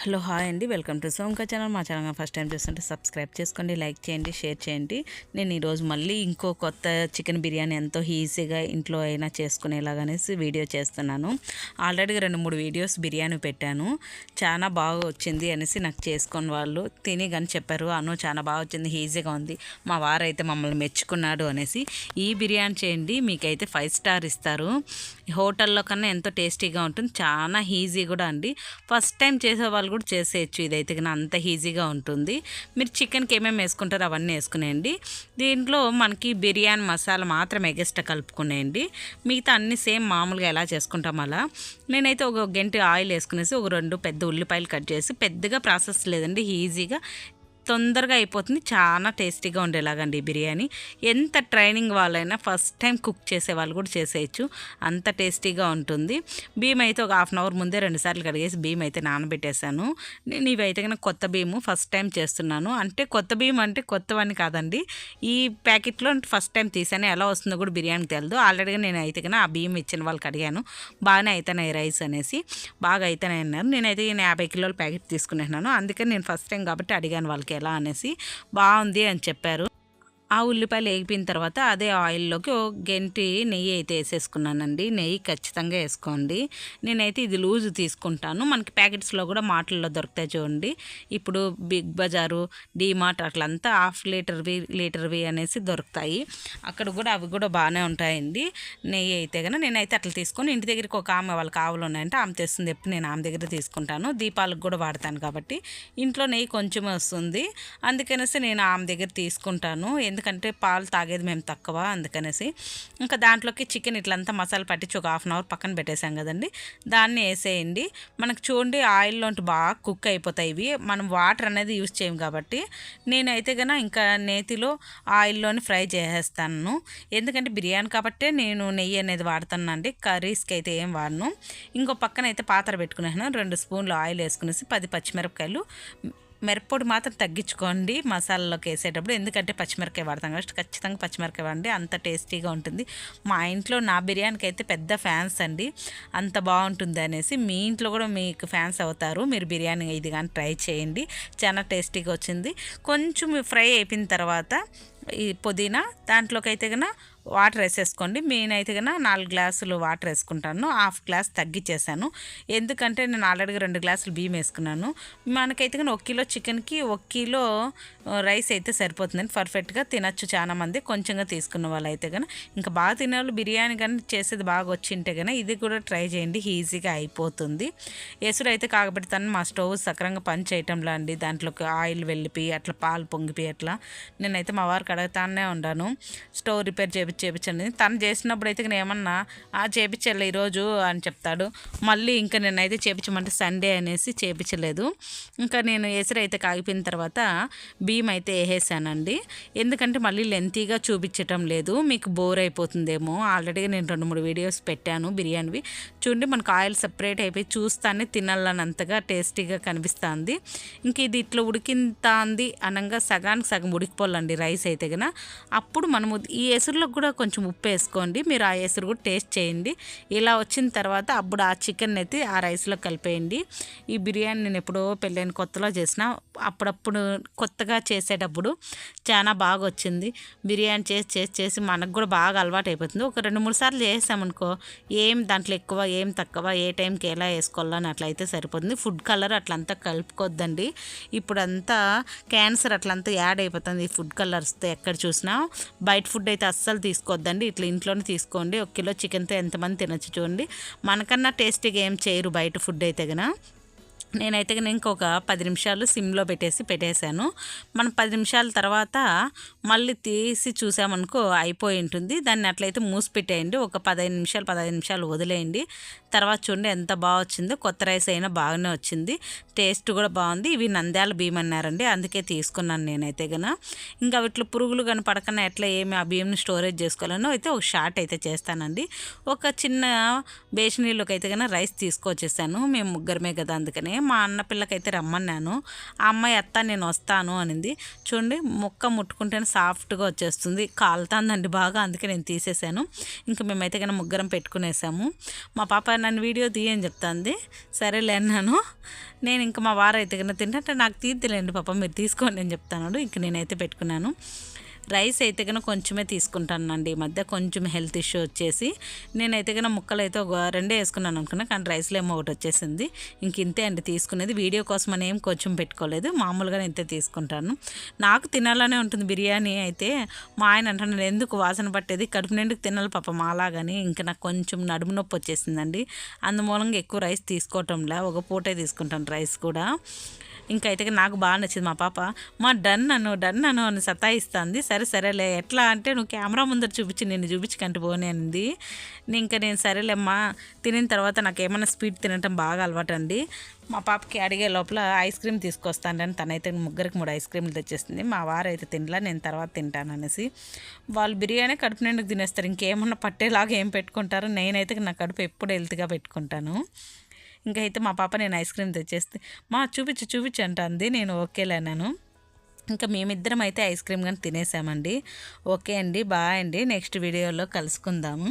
Hello hi అండి. Welcome to సోంకా channel. మా ఛానల్ ఫస్ట్ టైం చూస్తుంటే సబ్స్క్రైబ్ చేసుకోండి లైక్ చేయండి షేర్ చేయండి. నేను ఈరోజు మళ్ళీ ఇంకో కొత్త చికెన్ బిర్యానీ ఎంతో ఈజీగా ఇంట్లో అయినా చేసుకునేలాగనేసి వీడియో చేస్తున్నాను. ఆల్రెడీ రెండు మూడు వీడియోస్ బిర్యానీ పెట్టాను. చాలా బాగా వచ్చింది అనేసి నాకు చేసుకొని వాళ్ళు తిని కానీ చెప్పారు. అను చాలా బాగా వచ్చింది ఈజీగా ఉంది. మా వారైతే మమ్మల్ని మెచ్చుకున్నాడు అనేసి ఈ బిర్యానీ చేయండి మీకైతే ఫైవ్ స్టార్ ఇస్తారు. హోటల్లో కన్నా ఎంతో టేస్టీగా ఉంటుంది. చాలా ఈజీ కూడా అండి. ఫస్ట్ టైం చేసే వాళ్ళు కూడా చేసేయచ్చు ఇదైతే కన్నా అంత ఈజీగా ఉంటుంది. మీరు చికెన్కి ఏమేమి వేసుకుంటారో అవన్నీ వేసుకునేయండి. దీంట్లో మనకి బిర్యానీ మసాలా మాత్రం ఎగస్ట్రా కలుపుకునేయండి. మిగతా అన్ని సేమ్ మామూలుగా ఎలా చేసుకుంటాం అలా. నేనైతే ఒక గంట ఆయిల్ వేసుకునేసి ఒక రెండు పెద్ద ఉల్లిపాయలు కట్ చేసి పెద్దగా ప్రాసెస్ లేదండి ఈజీగా తొందరగా అయిపోతుంది. చాలా టేస్టీగా ఉండేలాగండి ఈ బిర్యానీ. ఎంత ట్రైనింగ్ వాళ్ళైనా ఫస్ట్ టైం కుక్ చేసే వాళ్ళు కూడా చేసేయచ్చు. అంత టేస్టీగా ఉంటుంది. బియ్యం అయితే ఒక హాఫ్ అన్ అవర్ ముందే రెండుసార్లు కడిగేసి బియ్యం అయితే నానబెట్టేశాను. నేను ఇవైతే కనుక కొత్త బియ్యము ఫస్ట్ టైం చేస్తున్నాను. అంటే కొత్త బియ్యం అంటే కొత్తవని కాదండి. ఈ ప్యాకెట్లో ఫస్ట్ టైం తీసాను ఎలా వస్తుందో కూడా బిర్యానీ తెలియదు ఆల్రెడీగా నేను అయితే కనుక ఆ బియ్యం ఇచ్చిన వాళ్ళకి అడిగాను బాగానే అవుతున్నాయి రైస్ అనేసి. బాగా అవుతున్నాయి అన్నారు. నేనైతే నేను యాభై కిలోల ప్యాకెట్ తీసుకున్నాను అందుకని నేను ఫస్ట్ టైం కాబట్టి అడిగాను వాళ్ళకి ఎలా అనేసి బాగుంది అని చెప్పారు. ఆ ఉల్లిపాయలు వేగిపోయిన తర్వాత అదే ఆయిల్లోకి ఒక గంటి నెయ్యి అయితే వేసేసుకున్నానండి. నెయ్యి ఖచ్చితంగా వేసుకోండి. నేనైతే ఇది లూజ్ తీసుకుంటాను. మనకి ప్యాకెట్స్లో కూడా మాటల్లో దొరుకుతాయి చూడండి. ఇప్పుడు బిగ్ బజారు డీమార్ట్ అట్లంతా హాఫ్ లీటర్వి లీటర్వి అనేసి దొరుకుతాయి. అక్కడ కూడా అవి కూడా బాగానే ఉంటాయండి. నెయ్యి అయితే కనుక నేనైతే అట్లా తీసుకొని ఇంటి దగ్గరికి ఒక ఆమె వాళ్ళకి ఆవులు ఉన్నాయంటే ఆమె తెస్తుంది ఎప్పుడు నేను ఆమె దగ్గర తీసుకుంటాను. దీపాలకు కూడా వాడతాను కాబట్టి ఇంట్లో నెయ్యి కొంచెం వస్తుంది. అందుకనేసి నేను ఆమె దగ్గర తీసుకుంటాను. ఎందుకంటే పాలు తాగేది మేము తక్కువ అందుకనేసి. ఇంకా దాంట్లోకి చికెన్ ఇట్లంతా మసాలా పట్టించి ఒక హాఫ్ అన్ అవర్ పక్కన పెట్టేసాం కదండి. దాన్ని వేసేయండి. మనకు చూడండి ఆయిల్లోంటి బాగా కుక్ అయిపోతాయి ఇవి. మనం వాటర్ అనేది యూజ్ చేయం కాబట్టి. నేనైతే కనుక ఇంకా నేతిలో ఆయిల్లోని ఫ్రై చేసేస్తాను. ఎందుకంటే బిర్యానీ కాబట్టే నేను నెయ్యి అనేది వాడుతానండి కర్రీస్కి అయితే ఏం వాడను. ఇంకో పక్కన అయితే పాత్ర పెట్టుకున్నాను రెండు స్పూన్లు ఆయిల్ వేసుకునేసి పది పచ్చిమిరపకాయలు మిరప్పొడి మాత్రం తగ్గించుకోండి మసాలాలోకి వేసేటప్పుడు. ఎందుకంటే పచ్చిమిరకాయ వాడతాం కాబట్టి ఖచ్చితంగా పచ్చిమిరకాయ వాడండి. అంత టేస్టీగా ఉంటుంది. మా ఇంట్లో నా బిర్యానీకి అయితే పెద్ద ఫ్యాన్స్ అండి. అంత బాగుంటుంది అనేసి మీ ఇంట్లో కూడా మీకు ఫ్యాన్స్ అవుతారు. మీరు బిర్యానీ ఇది కానీ ట్రై చేయండి. చాలా టేస్టీగా వచ్చింది. కొంచెం ఫ్రై అయిపోయిన తర్వాత ఈ పుదీనా దాంట్లోకి అయితే కన్నా వాటర్ వేసేసుకోండి. నేనైతే కన్నా నాలుగు గ్లాసులు వాటర్ వేసుకుంటాను. హాఫ్ గ్లాస్ తగ్గించేసాను ఎందుకంటే నేను ఆల్రెడీ రెండు గ్లాసులు బియ్యం వేసుకున్నాను. మనకైతే కానీ ఒక కిలో చికెన్కి ఒక కిలో రైస్ అయితే సరిపోతుందని పర్ఫెక్ట్గా తినచ్చు చాలా మంది. కొంచెంగా తీసుకున్న వాళ్ళు అయితే కానీ ఇంకా బాగా తినేవాళ్ళు బిర్యానీ కానీ చేసేది బాగా వచ్చింటే కానీ ఇది కూడా ట్రై చేయండి. ఈజీగా అయిపోతుంది. ఎసురు అయితే కాకపెడతాను మా స్టవ్ సక్రంగా పని చేయటంలో అండి. దాంట్లోకి ఆయిల్ వెళ్ళిపోయి అట్లా పాలు పొంగిపోయి అట్లా. నేనైతే మా వారికి అడుగుతానే ఉన్నాను. స్టవ్ రిపేర్ చేపించి చేపించండి. తను చేసినప్పుడు అయితే నేను ఏమన్నా ఆ చేపించాలి ఈరోజు అని చెప్తాడు. మళ్ళీ ఇంకా నేనైతే చేపించమంటే సండే అనేసి చేపించలేదు. ఇంకా నేను ఎసురు అయితే కాగిపోయిన తర్వాత భీమ్ అయితే వేసేసానండి. ఎందుకంటే మళ్ళీ లెంతీగా చూపించటం లేదు. మీకు బోర్ అయిపోతుందేమో. ఆల్రెడీగా నేను రెండు మూడు వీడియోస్ పెట్టాను బిర్యానీవి. చూడండి మనకు ఆయిల్ సపరేట్ అయిపోయి చూస్తానే తినాలన్నంతగా టేస్టీగా కనిపిస్తుంది. ఇంక ఇది ఇట్లా ఉడికింతాంది అనగా సగానికి సగం ఉడికిపోవాలండి రైస్ అయితే కనుక అప్పుడు మనము ఈ ఎసురులో కూడా కొంచెం ఉప్పు వేసుకోండి. మీరు ఆ ఎసురు కూడా టేస్ట్ చేయండి. ఇలా వచ్చిన తర్వాత అప్పుడు ఆ చికెన్ అయితే ఆ రైస్లో కలిపేయండి. ఈ బిర్యానీ నేను ఎప్పుడో పెళ్ళైన కొత్తలో చేసిన. అప్పుడప్పుడు కొత్తగా చేసేటప్పుడు చాలా బాగా వచ్చింది. బిర్యానీ చేసి చేసి చేసి మనకు కూడా బాగా అలవాటు అయిపోతుంది. ఒక రెండు మూడు సార్లు చేసామనుకో ఏం దాంట్లో ఎక్కువ ఏం తక్కువ ఏ టైంకి ఎలా వేసుకోవాలని అట్లయితే సరిపోతుంది. ఫుడ్ కలర్ అట్లంతా కలుపుకోద్దండి. ఇప్పుడంతా క్యాన్సర్ అట్లంతా యాడ్ అయిపోతుంది. ఈ ఫుడ్ కలర్స్తో ఎక్కడ చూసినా. బయట ఫుడ్ అయితే అస్సలు తీసుకోవద్దండి ఇట్లా ఇంట్లోనే తీసుకోండి. ఒక కిలో చికెన్తో ఎంతమంది తినచ్చు చూడండి. మనకన్నా టేస్టీగా ఏం చేయరు బయట ఫుడ్ అయితే కనుక నేనైతే ఇంకొక పది నిమిషాలు సిమ్లో పెట్టేసి పెట్టేశాను. మనం పది నిమిషాల తర్వాత మళ్ళీ తీసి చూసామనుకో అయిపోయి ఉంటుంది. దాన్ని అట్లయితే మూసి పెట్టేయండి. ఒక పదహైదు నిమిషాలు పదహైదు నిమిషాలు వదిలేయండి. తర్వాత చూడండి ఎంత బాగా వచ్చిందో. కొత్త రైస్ అయినా బాగానే వచ్చింది. టేస్ట్ కూడా బాగుంది. ఇవి నంద్యాల బియ్యం అన్నారండి. అందుకే తీసుకున్నాను నేనైతే గన. ఇంకా వీటిలో పురుగులు కానీ పడకన్నా ఎట్లా ఏమి ఆ బియ్యంని స్టోరేజ్ చేసుకోవాలనో అయితే ఒక షార్ట్ అయితే చేస్తానండి. ఒక చిన్న బేసినీలోకి అయితే కన్నా రైస్ తీసుకొచ్చేసాను. మేము ముగ్గురమే కదా అందుకనే. మా అన్న పిల్లకైతే రమ్మన్నాను. ఆ అమ్మాయి అత్త నేను వస్తాను అనింది. చూడండి ముక్క ముట్టుకుంటేనే సాఫ్ట్గా వచ్చేస్తుంది. కాలుతుందండి బాగా అందుకే నేను తీసేసాను. ఇంకా మేమైతే కన్నా ముగ్గురం పెట్టుకునేసాము. మా పాప నన్ను వీడియో తీయని చెప్తాంది. సరేలే అన్నాను. నేను ఇంకా మా వారు అయితే కన్నా తింటే నాకు తీద్దిలేండి పాప మీరు తీసుకోండి అని చెప్తాను. ఇంక నేనైతే పెట్టుకున్నాను. రైస్ అయితే కనుక కొంచెమే తీసుకుంటానండి. ఈ మధ్య కొంచెం హెల్త్ ఇష్యూ వచ్చేసి నేనైతే కనుక ముక్కలు అయితే ఒక రెండే వేసుకున్నాను అనుకున్నా కానీ రైస్లో ఏమో ఒకటి వచ్చేసింది. ఇంక ఇంతే అండి తీసుకునేది. వీడియో కోసం అని ఏం కొంచెం పెట్టుకోలేదు. మామూలుగా ఇంతే తీసుకుంటాను. నాకు తినాలనే ఉంటుంది బిర్యానీ అయితే మా ఆయన అంటాను ఎందుకు వాసన పట్టేది? కడుపు నిండుకు తినాలి పాప మాలాగని ఇంకా నాకు కొంచెం నడుము నొప్పి వచ్చేసిందండి. అందుమూలంగా ఎక్కువ రైస్ తీసుకోవటంలా ఒక పూటే తీసుకుంటాను రైస్ కూడా. ఇంకా అయితే నాకు బాగా నచ్చింది మా పాప. మా డన్ అను డన్ అను అని సతాయిస్తుంది. సరే సరే సరేలే. ఎట్లా అంటే నువ్వు కెమెరా ముందర చూపించి నేను చూపించకంటే పోనీ అనింది. ఇంకా నేను సరేలేమ్మా తినిన తర్వాత నాకు ఏమైనా స్వీట్ తినటం బాగా అలవాటు అండి మా పాపకి అడిగే లోపల ఐస్ క్రీమ్ తీసుకొస్తానని తనైతే ముగ్గురికి మూడు ఐస్ క్రీమ్లు తెచ్చేస్తుంది మా వారు అయితే తినలా నేను తర్వాత తింటాను అనేసి. వాళ్ళు బిర్యానీ కడుపు నిండుకు తినేస్తారు. ఇంకేమన్నా పట్టేలాగా ఏం పెట్టుకుంటారో? నేనైతే నా కడుపు ఎప్పుడు హెల్త్గా పెట్టుకుంటాను. ఇంకా అయితే మా పాప నేను ఐస్ క్రీమ్ తెచ్చేస్తే మా చూపించు చూపించు అంటుంది నేను ఓకేలేనాను ఇంకా మేమిద్దరం అయితే ఐస్ క్రీమ్ కానీ తినేసామండి. ఓకే అండి బాయ్ అండి. నెక్స్ట్ వీడియోలో కలుసుకుందాము.